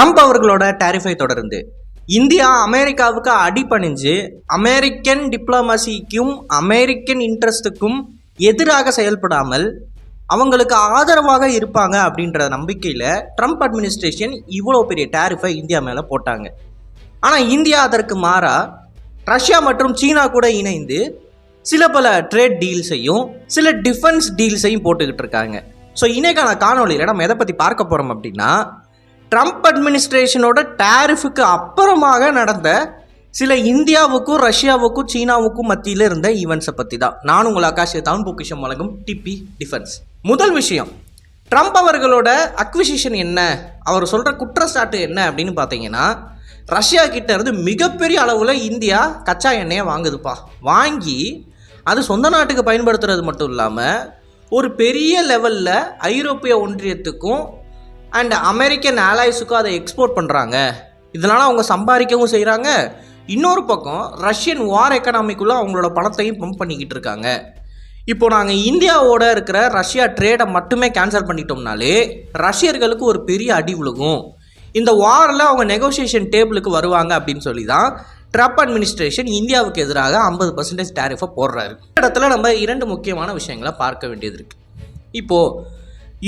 Trump அவர்களோட டேரிஃபை தொடர்ந்து. India அமெரிக்காவுக்கு அடிபணிஞ்சு அமெரிக்கன் டிப்ளமசிக்கும் அமெரிக்கன் இன்ட்ரெஸ்ட்டுக்கும் எதிராக செயல்படாமல் அவங்களுக்கு ஆதரவாக இருப்பாங்க அப்படின்ற நம்பிக்கையில் ட்ரம்ப் அட்மினிஸ்ட்ரேஷன் இவ்வளோ பெரிய டேரிஃபை இந்தியா மேலே போட்டாங்க. ஆனால் இந்தியா அதற்கு மாறாக ரஷ்யா மற்றும் சீனா கூட இணைந்து சில பல ட்ரேட் டீல்ஸையும் சில டிஃபென்ஸ் டீல்ஸையும் போட்டுக்கிட்டு இருக்காங்க. ஸோ இன்னைக்கான காணொலியில் நம்ம எதை பற்றி பார்க்க போகிறோம் அப்படின்னா ட்ரம்ப் அட்மினிஸ்ட்ரேஷனோட டேரிஃபுக்கு அப்புறமாக நடந்த சில இந்தியாவுக்கும் ரஷ்யாவுக்கும் சீனாவுக்கும் மத்தியில் இருந்த ஈவெண்ட்ஸை பற்றி தான் நான் உங்கள் ஆகாஷ் தமிழ் பொக்கிஷம் வழங்கும் டிபி டிஃபென்ஸ் முதல் விஷயம் ட்ரம்ப் அவர்களோட அக்விசிஷன் என்ன? அவர் சொல்கிற குற்றச்சாட்டு என்ன அப்படின்னு பார்த்தீங்கன்னா ரஷ்யா கிட்ட இருந்து மிகப்பெரிய அளவில் இந்தியா கச்சா எண்ணெயை வாங்குதுப்பா. வாங்கி அது சொந்த நாட்டுக்கு பயன்படுத்துறது மட்டும் இல்லாமல் ஒரு பெரிய லெவலில் ஐரோப்பிய ஒன்றியத்துக்கும் அண்ட் அமெரிக்கன் ஆலாய்ஸுக்கும் அதை எக்ஸ்போர்ட் பண்ணுறாங்க இதனால் அவங்க சம்பாதிக்கவும் செய்கிறாங்க இன்னொரு பக்கம் ரஷ்யன் வார் எக்கனாமிக்குள்ளே அவங்களோட பணத்தையும் பம்ப் பண்ணிக்கிட்டு இருக்காங்க. இப்போ நாங்கள் இந்தியாவோட இருக்கிற ரஷ்யா ட்ரேடை மட்டுமே கேன்சல் பண்ணிட்டோம்னாலே ரஷ்யர்களுக்கு ஒரு பெரிய அடி விழுகும். இந்த வாரில் அவங்க நெகோசியேஷன் டேபிளுக்கு வருவாங்க அப்படின்னு சொல்லி தான் ட்ரம்ப் அட்மினிஸ்ட்ரேஷன் இந்தியாவுக்கு எதிராக ஐம்பது பர்சன்டேஜ் டேரிஃபை போடுறாரு. இந்த இடத்துல நம்ம இரண்டு முக்கியமான விஷயங்களை பார்க்க வேண்டியது இருக்குது இப்போது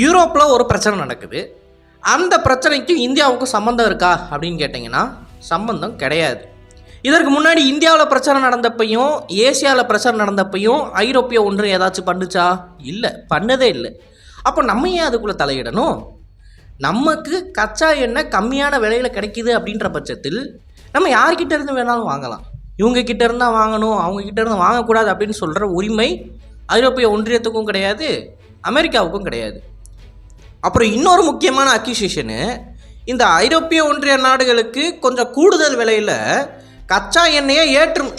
யூரோப்பில் ஒரு பிரச்சனை நடக்குது. அந்த பிரச்சனைக்கும் இந்தியாவுக்கும் சம்மந்தம் இருக்கா அப்படின்னு கேட்டிங்கன்னா சம்பந்தம் கிடையாது. இதற்கு முன்னாடி இந்தியாவில் பிரச்சனை நடந்தப்பையும் ஏசியாவில் பிரச்சனை நடந்தப்பையும் ஐரோப்பிய ஒன்று ஏதாச்சும் பண்ணுச்சா? இல்லை பண்ணதே இல்லை. அப்போ நம்ம ஏன் அதுக்குள்ளே தலையிடணும்? நமக்கு கச்சா எண்ணெய் கம்மியான விலையில் கிடைக்கிது அப்படின்ற பட்சத்தில் நம்ம யார்கிட்ட இருந்து வேணாலும் வாங்கலாம். இவங்க கிட்ட இருந்தால் வாங்கணும் அவங்க கிட்ட இருந்து வாங்கக்கூடாது அப்படின்னு சொல்கிற உரிமை ஐரோப்பிய ஒன்றியத்துக்கும் கிடையாது அமெரிக்காவுக்கும் கிடையாது. அப்புறம் இன்னொரு முக்கியமான அக்யூசியேஷனு இந்த ஐரோப்பிய ஒன்றிய நாடுகளுக்கு கொஞ்சம் கூடுதல் விலையில் கச்சா எண்ணெயை ஏற்று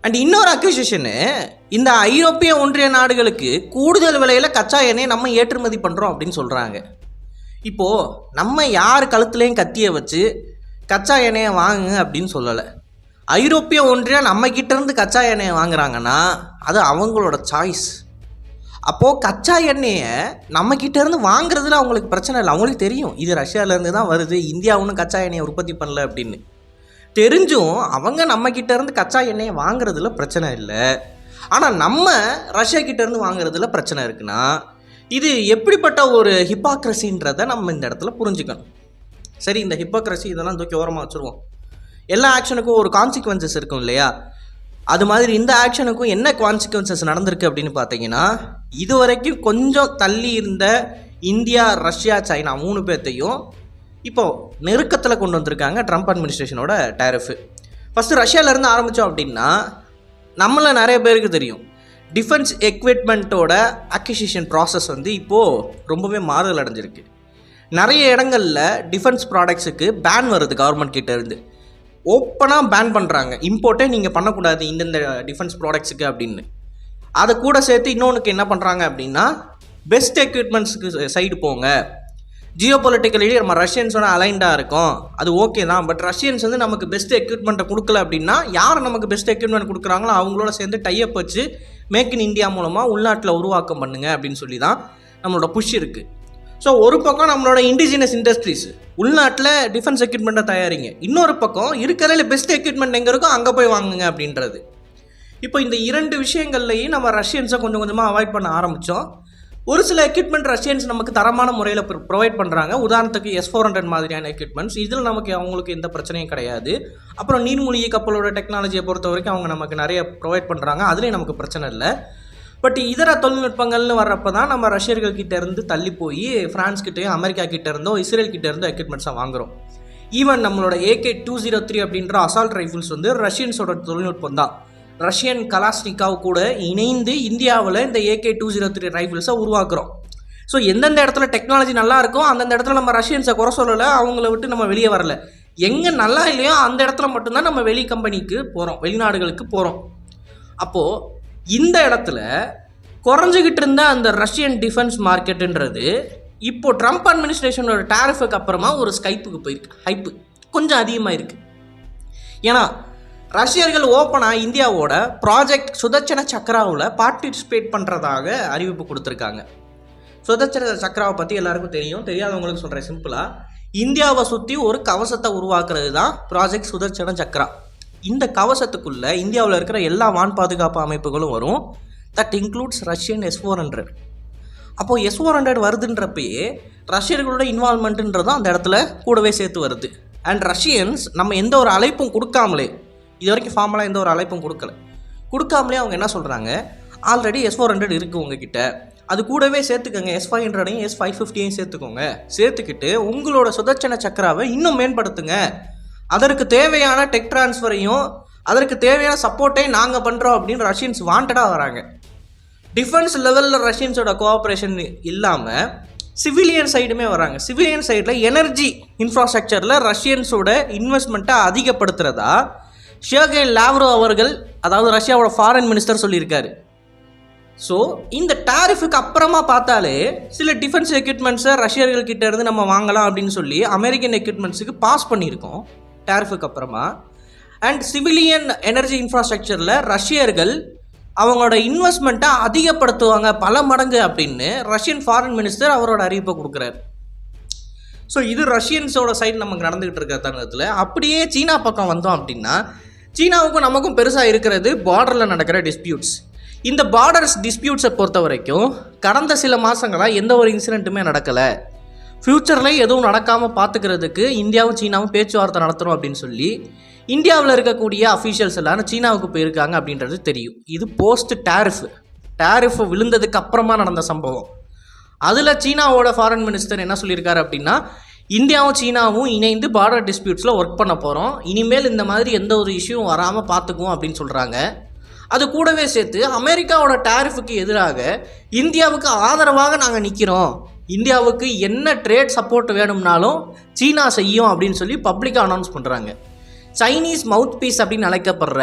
அண்ட் இன்னொரு அக்யூசியேஷனு இந்த ஐரோப்பிய ஒன்றிய நாடுகளுக்கு கூடுதல் விலையில் கச்சா எண்ணெயை நம்ம ஏற்றுமதி பண்ணுறோம் அப்படின்னு சொல்கிறாங்க இப்போது நம்ம யார் கழுத்துலேயும் கத்தியை வச்சு கச்சா எண்ணெயை வாங்குங்க அப்படின்னு சொல்லலை. ஐரோப்பிய ஒன்றியம் நம்மக்கிட்டேருந்து கச்சா எண்ணெயை வாங்குறாங்கன்னா அது அவங்களோட சாய்ஸ் அப்போது கச்சா எண்ணெயை நம்ம இருந்து வாங்குறதுல அவங்களுக்கு பிரச்சனை இல்லை. அவங்களுக்கு தெரியும். இது ரஷ்யாவிலேருந்து தான் வருது. இந்தியா ஒன்றும் கச்சா எண்ணெயை உற்பத்தி பண்ணல அப்படின்னு. தெரிஞ்சும் அவங்க நம்ம இருந்து கச்சா எண்ணெயை வாங்குறதுல பிரச்சனை இல்லை. ஆனால் நம்ம ரஷ்யா கிட்டேருந்து வாங்குறதுல பிரச்சனை இருக்குன்னா இது எப்படிப்பட்ட ஒரு ஹிப்பாக்ரஸின்றதை நம்ம இந்த இடத்துல புரிஞ்சுக்கணும். சரி இந்த ஹிப்பாக்ரஸி இதெல்லாம் தூக்கி ஓரமாக வச்சுருவோம். எல்லா ஆக்ஷனுக்கும் ஒரு கான்சிக்வன்சஸ் இருக்கும் இல்லையா? அது மாதிரி இந்த ஆக்ஷனுக்கும் என்ன கான்சிக்வன்சஸ் நடந்திருக்கு அப்படின்னு பார்த்தீங்கன்னா இது வரைக்கும் கொஞ்சம் தள்ளி இருந்த இந்தியா ரஷ்யா சைனா மூணு பேர்த்தையும் இப்போது நெருக்கத்தில் கொண்டு வந்திருக்காங்க ட்ரம்ப் அட்மினிஸ்ட்ரேஷனோட டேரிஃபு ஃபஸ்ட்டு ரஷ்யாவிலேருந்து ஆரம்பித்தோம் அப்படின்னா நம்மள நிறைய பேருக்கு தெரியும். டிஃபென்ஸ் எக்யூப்மெண்ட்டோட அக்விசிஷன் ப்ராசஸ் வந்து இப்போது ரொம்பவே மாறுதல் அடைஞ்சிருக்கு. நிறைய இடங்களில் டிஃபென்ஸ் ப்ராடக்ட்ஸுக்கு பேன் வருது கவர்மெண்ட் கிட்டேருந்து ஓப்பனாக பேன் பண்ணுறாங்க இம்போர்ட்டே நீங்கள் பண்ணக்கூடாது இந்தந்த டிஃபென்ஸ் ப்ராடக்ட்ஸுக்கு அப்படின்னு. அதை கூட சேர்த்து இன்னொன்றுக்கு என்ன பண்ணுறாங்க அப்படின்னா பெஸ்ட் எக்யூப்மெண்ட்ஸுக்கு சைடு போங்க. ஜியோ பொலிட்டிக்கலி நம்ம ரஷ்யன்ஸோட அலைண்டாக இருக்கும். அது ஓகே தான். பட் ரஷ்யன்ஸ் வந்து நமக்கு பெஸ்ட் எக்யூப்மெண்ட்டை கொடுக்கல அப்படின்னா யார் நமக்கு பெஸ்ட் எக்யூப்மெண்ட் கொடுக்குறாங்களோ அவங்களோட சேர்ந்து டைப் வச்சு மேக் இன் இந்தியா மூலமாக உள்நாட்டில் உருவாக்கம் பண்ணுங்க அப்படின்னு சொல்லி தான் நம்மளோட புஷ் இருக்குது ஸோ ஒரு பக்கம் நம்மளோட இண்டிஜினஸ் இண்டஸ்ட்ரீஸ் உள்நாட்டில் டிஃபென்ஸ் எக்யூப்மெண்ட்டை தயாரிங்க. இன்னொரு பக்கம் இருக்கிறதுல பெஸ்ட் எக்யூப்மெண்ட் எங்கே இருக்கோ அங்கே போய் வாங்குங்க அப்படின்றது. இப்போ இந்த இரண்டு விஷயங்கள்லையும் நம்ம ரஷ்யன்ஸை கொஞ்சம் கொஞ்சமாக அவாய்ட் பண்ண ஆரம்பித்தோம் ஒரு சில எக்யூப்மெண்ட் ரஷ்யன்ஸ் நமக்கு தரமான முறையில் ப்ரொவைட் பண்ணுறாங்க உதாரணத்துக்கு எஸ் ஃபோர் ஹண்ட்ரட் மாதிரியான எக்யூப்மெண்ட்ஸ் இதில் நமக்கு அவங்களுக்கு எந்த பிரச்சனையும் கிடையாது. அப்புறம் நீர்மூழ்கி கப்பலோட டெக்னாலஜியை பொறுத்த வரைக்கும் அவங்க நமக்கு நிறைய ப்ரொவைட் பண்ணுறாங்க அதுலேயும் நமக்கு பிரச்சனை இல்லை. பட் இதர தொழில்நுட்பங்கள்னு வர்றப்ப தான் நம்ம ரஷ்யர்கள் கிட்ட இருந்து தள்ளி போய் ஃப்ரான்ஸ் கிட்டேயும் அமெரிக்கா கிட்ட இருந்தோ இஸ்ரேல் கிட்ட இருந்தோ எக்யூப்மெண்ட்ஸாக வாங்குறோம். ஈவன் நம்மளோட ஏகே டூ ஜீரோ த்ரீ அப்படின்ற அசால்ட் ரைஃபிள்ஸ் வந்து ரஷ்யன்ஸோட தொழில்நுட்பம் தான். ரஷ்யன் கலாஸ்னிக்காவ் கூட இணைந்து இந்தியாவில் இந்த ஏகே டூ ஜீரோ த்ரீ ரைஃபிள்ஸை உருவாக்குறோம். ஸோ எந்தெந்த இடத்துல டெக்னாலஜி நல்லா இருக்கோ அந்தந்த இடத்துல நம்ம ரஷ்யன்ஸை குறை சொல்லலை அவங்கள விட்டு நம்ம வெளியே வரல. எங்கே நல்லா இல்லையோ அந்த இடத்துல மட்டும்தான் நம்ம வெளி கம்பெனிக்கு போகிறோம் வெளிநாடுகளுக்கு போகிறோம் அப்போது இந்த இடத்துல குறைஞ்சிக்கிட்டு இருந்த அந்த ரஷ்யன் டிஃபென்ஸ் மார்க்கெட்டுன்றது இப்போ ட்ரம்ப் அட்மினிஸ்ட்ரேஷனோட டேரிஃபுக்கு அப்புறமா ஒரு ஸ்கைப்புக்கு போயிருக்கு. ஹைப்பு கொஞ்சம் அதிகமாக இருக்குது ஏன்னா ரஷ்யர்கள் ஓப்பனாக இந்தியாவோட ப்ராஜெக்ட் சுதர்ச்சன சக்கராவில் பார்ட்டிசிபேட் பண்ணுறதாக அறிவிப்பு கொடுத்துருக்காங்க. சுதர்ச்சன சக்கராவை பற்றி எல்லாருக்கும் தெரியும். தெரியாதவங்களுக்கு சொல்கிறேன் சிம்பிளாக இந்தியாவை சுற்றி ஒரு கவசத்தை உருவாக்குறது தான் ப்ராஜெக்ட் சுதர்ச்சன சக்ரா. இந்த கவசத்துக்குள்ளே இந்தியாவில் இருக்கிற எல்லா வான் பாதுகாப்பு அமைப்புகளும் வரும். That includes Russian S four hundred அப்போது எஸ் ஃபோர் ஹண்ட்ரட் வருதுன்றப்பயே ரஷ்யர்களோட இன்வால்மெண்ட்டுன்றதும் அந்த இடத்துல கூடவே சேர்த்து வருது. அண்ட் ரஷ்யன்ஸ் நம்ம எந்த ஒரு அழைப்பும் கொடுக்காமலே இது வரைக்கும் ஃபார்மலாக எந்த ஒரு அழைப்பும் கொடுக்கல. கொடுக்காமலே அவங்க என்ன சொல்கிறாங்க ஆல்ரெடி எஸ் ஃபோர் ஹண்ட்ரட் இருக்குது உங்ககிட்ட. அது கூடவே சேர்த்துக்கோங்க. எஸ் ஃபைவ் ஹண்ட்ரடையும் எஸ் ஃபைவ் ஃபிஃப்டியையும் சேர்த்துக்கோங்க. சேர்த்துக்கிட்டு உங்களோட சுதர்ச்சன சக்கராவை இன்னும் மேம்படுத்துங்க. அதற்கு தேவையான டெக் ட்ரான்ஸ்ஃபரையும் அதற்கு தேவையான சப்போர்ட்டையும் நாங்கள் பண்ணுறோம் அப்படின்னு ரஷ்யன்ஸ் வாண்டடாக வராங்க. டிஃபென்ஸ் லெவலில் ரஷ்யன்ஸோட கோஆப்ரேஷன் இல்லாமல் சிவிலியன் சைடுமே வராங்க. சிவிலியன் சைடில் எனர்ஜி இன்ஃப்ராஸ்ட்ரக்சரில் ரஷ்யன்ஸோட இன்வெஸ்ட்மெண்ட்டை அதிகப்படுத்துகிறதா ஷேகே லாவ்ரோ அவர்கள் அதாவது ரஷ்யாவோட ஃபாரின் மினிஸ்டர் சொல்லியிருக்காரு. ஸோ இந்த டாரிஃபுக்கு அப்புறமா பார்த்தாலே சில டிஃபென்ஸ் எக்யூப்மெண்ட்ஸை ரஷ்யர்கள் கிட்டேருந்து நம்ம வாங்கலாம் அப்படின்னு சொல்லி அமெரிக்கன் எக்யூப்மெண்ட்ஸுக்கு பாஸ் பண்ணியிருக்கோம். டேரிஃபுக்கு அப்புறமா அண்ட் சிவிலியன் எனர்ஜி இன்ஃப்ராஸ்ட்ரக்சரில் ரஷ்யர்கள் அவங்களோட இன்வெஸ்ட்மெண்ட்டை அதிகப்படுத்துவாங்க பல மடங்கு அப்படின்னு ரஷ்யன் ஃபாரின் மினிஸ்டர் அவரோட அறிவிப்பை கொடுக்குறாரு. ஸோ இது ரஷ்யன்ஸோட சைடு நமக்கு நடந்துகிட்டு இருக்கிற தருணத்தில் அப்படியே சீனா பக்கம் வந்தோம் அப்படின்னா சீனாவுக்கும் நமக்கும் பெருசாக இருக்கிறது பார்டரில் நடக்கிற டிஸ்பியூட்ஸ் இந்த பார்டர்ஸ் டிஸ்பியூட்ஸை பொறுத்த வரைக்கும் கடந்த சில மாதங்களாக எந்த ஒரு இன்சிடெண்ட்டுமே நடக்கலை. ஃப்யூச்சரில் எதுவும் நடக்காமல் பார்த்துக்கிறதுக்கு இந்தியாவும் சீனாவும் பேச்சுவார்த்தை நடத்துகிறோம் அப்படின்னு சொல்லி இந்தியாவில் இருக்கக்கூடிய அஃபீஷியல்ஸ் எல்லாரும் சீனாவுக்கு போயிருக்காங்க அப்படின்றது தெரியும். இது போஸ்ட் டேரிஃப் டேரிஃப் விழுந்ததுக்கு அப்புறமா நடந்த சம்பவம். அதில் சீனாவோட ஃபாரின் மினிஸ்டர் என்ன சொல்லியிருக்காரு அப்படின்னா இந்தியாவும் சீனாவும் இணைந்து பார்டர் டிஸ்பியூட்ஸில் ஒர்க் பண்ண போகிறோம் இனிமேல் இந்த மாதிரி எந்த ஒரு இஷ்யூவும் வராமல் பார்த்துக்குவோம் அப்படின்னு சொல்கிறாங்க அது கூடவே சேர்த்து அமெரிக்காவோட டேரிஃபுக்கு எதிராக இந்தியாவுக்கு ஆதரவாக நாங்கள் நிற்கிறோம் இந்தியாவுக்கு என்ன ட்ரேட் சப்போர்ட் வேணும்னாலும் சீனா செய்யும் அப்படின்னு சொல்லி பப்ளிக்காக அனௌன்ஸ் பண்ணுறாங்க சைனீஸ் மவுத் பீஸ் அப்படின்னு அழைக்கப்படுற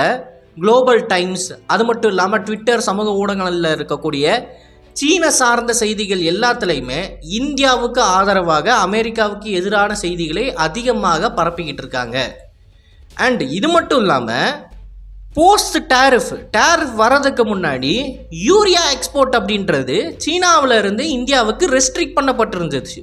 குளோபல் டைம்ஸ் அது மட்டும் இல்லாமல் ட்விட்டர் சமூக ஊடகங்களில் இருக்கக்கூடிய சீன சார்ந்த செய்திகள் எல்லாத்துலேயுமே இந்தியாவுக்கு ஆதரவாக அமெரிக்காவுக்கு எதிரான செய்திகளை அதிகமாக பரப்பிக்கிட்டு இருக்காங்க. அண்ட் இது மட்டும் இல்லாமல் போஸ்ட் டேரிஃப் டேரிஃப் வரதுக்கு முன்னாடி யூரியா எக்ஸ்போர்ட் அப்படின்றது சீனாவில் இருந்து இந்தியாவுக்கு ரெஸ்ட்ரிக்ட் பண்ணப்பட்டிருந்துச்சு.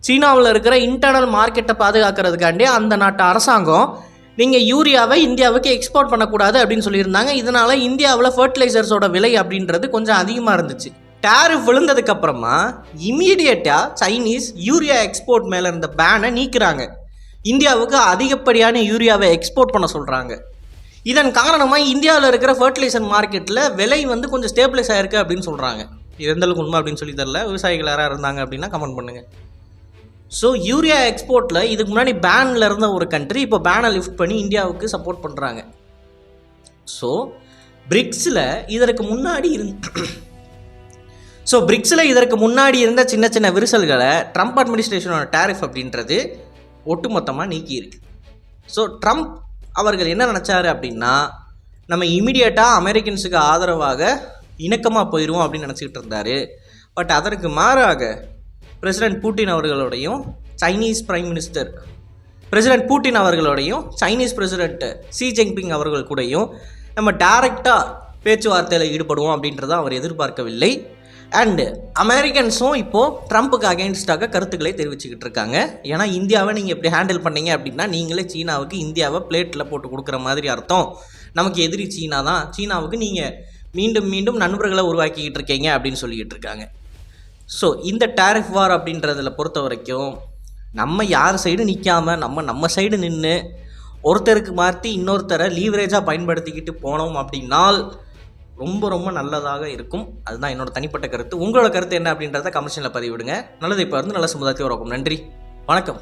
சீனாவில் இருக்கிற இன்டர்னல் மார்க்கெட்டை பாதுகாக்கிறதுக்காண்டி அந்த நாட்டு அரசாங்கம் நீங்கள் யூரியாவை இந்தியாவுக்கு எக்ஸ்போர்ட் பண்ணக்கூடாது அப்படின்னு சொல்லியிருந்தாங்க. இதனால் இந்தியாவில் ஃபர்டிலைசர்ஸோட விலை அப்படின்றது கொஞ்சம் அதிகமாக இருந்துச்சு. டேரிஃப் விழுந்ததுக்கப்புறமா இமீடியட்டாக சைனீஸ் யூரியா எக்ஸ்போர்ட் மேலே இருந்த பேனை நீக்கிறாங்க. இந்தியாவுக்கு அதிகப்படியான யூரியாவை எக்ஸ்போர்ட் பண்ண சொல்கிறாங்க இதன் காரணமாக இந்தியாவில் இருக்கிற ஃபர்டிலைசர் மார்க்கெட்டில் விலை வந்து கொஞ்சம் ஸ்டேபிளைஸ் ஆயிருக்கு அப்படின்னு சொல்கிறாங்க இது எந்தளவுக்கு உண்மை அப்படின்னு சொல்லி தரல விவசாயிகள் யாராக இருந்தாங்க அப்படின்னா கமெண்ட் பண்ணுங்கள் ஸோ யூரியா எக்ஸ்போர்ட்டில் இதுக்கு முன்னாடி பேனில் இருந்த ஒரு கண்ட்ரி இப்போ பேனை லிஃப்ட் பண்ணி இந்தியாவுக்கு சப்போர்ட் பண்ணுறாங்க ஸோ பிரிக்ஸில் இதற்கு முன்னாடி இருந் ஸோ பிரிக்ஸில் இதற்கு முன்னாடி இருந்த சின்ன சின்ன விரிசல்களை ட்ரம்ப் அட்மினிஸ்ட்ரேஷனோட டேரிஃப் அப்படின்றது ஒட்டுமொத்தமாக நீக்கியிருக்கு. ஸோ ட்ரம்ப் அவர்கள் என்ன நினச்சாரு அப்படின்னா நம்ம இமீடியட்டாக அமெரிக்கன்ஸுக்கு ஆதரவாக இணக்கமாக போயிடுவோம் அப்படின்னு நினச்சிக்கிட்டு இருந்தார். பட் அதற்கு மாறாக president Putin அவர்களோடையும் Chinese prime minister president Putin அவர்களோடையும் Chinese president Xi Jinping அவர்கள் கூடயும் நம்ம டைரெக்டாக பேச்சுவார்த்தையில் ஈடுபடுவோம் அப்படின்றத அவர் எதிர்பார்க்கவில்லை. அண்டு அமெரிக்கன்ஸும் இப்போது ட்ரம்ப்புக்கு அகேன்ஸ்டாக கருத்துக்களை தெரிவிச்சுக்கிட்டு இருக்காங்க. ஏன்னா இந்தியாவை நீங்கள் எப்படி ஹேண்டில் பண்ணீங்க அப்படின்னா நீங்களே சீனாவுக்கு இந்தியாவை பிளேட்டில் போட்டு கொடுக்குற மாதிரி அர்த்தம். நமக்கு எதிரி சீனா தான். சீனாவுக்கு நீங்கள் மீண்டும் மீண்டும் நண்பர்களை உருவாக்கிக்கிட்டு இருக்கீங்க அப்படின்னு சொல்லிக்கிட்டு இருக்காங்க. ஸோ இந்த டேரிஃப் வார் அப்படின்றதில் பொறுத்த வரைக்கும் நம்ம யார் சைடு நிற்காம நம்ம நம்ம சைடு நின்று ஒருத்தருக்கு மாற்றி இன்னொருத்தரை லீவரேஜாக பயன்படுத்திக்கிட்டு போனோம் அப்படின்னால் ரொம்ப ரொம்ப நல்லதாக இருக்கும். அதுதான் என்னோட தனிப்பட்ட கருத்து. உங்களோட கருத்து என்ன அப்படின்றத கமிஷனில் பதிவிடுங்க. நல்லதை இப்போ இருந்து நல்ல சமுதாயத்தை உருவாக்கும். நன்றி. வணக்கம்.